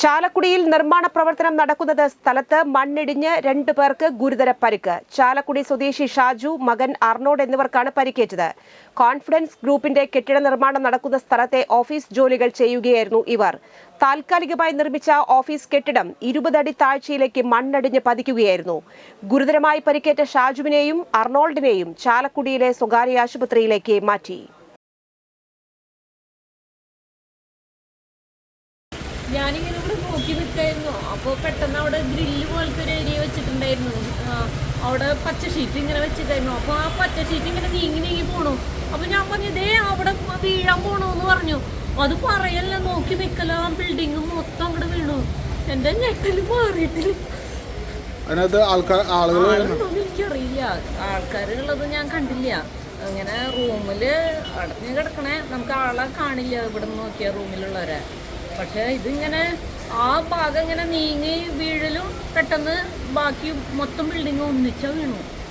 ചാലക്കുടിയിൽ നിർമ്മാണ പ്രവർത്തനം നടക്കുന്നത് സ്ഥലത്ത് മണ്ണിടിഞ്ഞ് രണ്ടു പേർക്ക് ഗുരുതര പരിക്ക്. ചാലക്കുടി സ്വദേശി ഷാജു മകൻ അർണോഡ് എന്നിവർക്കാണ് പരിക്കേറ്റത്. കോൺഫിഡൻസ് ഗ്രൂപ്പിന്റെ കെട്ടിട നിർമ്മാണം നടക്കുന്ന സ്ഥലത്തെ ഓഫീസ് ജോലികൾ ചെയ്യുകയായിരുന്നു ഇവർ. താൽക്കാലികമായി നിർമ്മിച്ച ഓഫീസ് കെട്ടിടം ഇരുപതടി താഴ്ചയിലേക്ക് മണ്ണടിഞ്ഞ് പതിക്കുകയായിരുന്നു. ഗുരുതരമായി പരിക്കേറ്റ ഷാജുവിനെയും അർണോൾഡിനെയും ചാലക്കുടിയിലെ സ്വകാര്യ ആശുപത്രിയിലേക്ക് മാറ്റി. ഞാനിങ്ങനെ ഇവിടെ നോക്കി നിൽക്കായിരുന്നു. അപ്പോൾ പെട്ടെന്ന് അവിടെ ഗ്രില്ല് പോലത്തെ ഒരു ഏരിയ വെച്ചിട്ടുണ്ടായിരുന്നു. അവിടെ പച്ച ഷീറ്റ് ഇങ്ങനെ വെച്ചിട്ടായിരുന്നു. അപ്പോൾ ആ പച്ച ഷീറ്റ് ഇങ്ങനെ നീങ്ങി നീങ്ങി പോണു. അപ്പോൾ ഞാൻ പറഞ്ഞു ഇതേ അവിടെ വീഴാൻ പോണു എന്ന് പറഞ്ഞു. അത് പറയല്ല നോക്കി നിൽക്കല ആ ബിൽഡിങ് മൊത്തം അങ്ങോട്ട് വീണു. എന്റെ ഞെട്ടൽ മാറിയിട്ടില്ല അതിനകത്ത് ആൾക്കാർ ആളുകൾ എനിക്കറിയില്ല. ആൾക്കാരുള്ളത് ഞാൻ കണ്ടില്ല. അങ്ങനെ റൂമിൽ അടഞ്ഞു കിടക്കണേ. നമുക്ക് ആളെ കാണില്ല. ഇവിടെ നിന്ന് നോക്കിയ റൂമിലുള്ളവരെ. പക്ഷെ ഇതിങ്ങനെ ആ ഭാഗം ഇങ്ങനെ നീങ്ങി വീഴലും പെട്ടെന്ന് ബാക്കി മൊത്തം ബിൽഡിങ് ഒന്നിച്ചാ വീണു.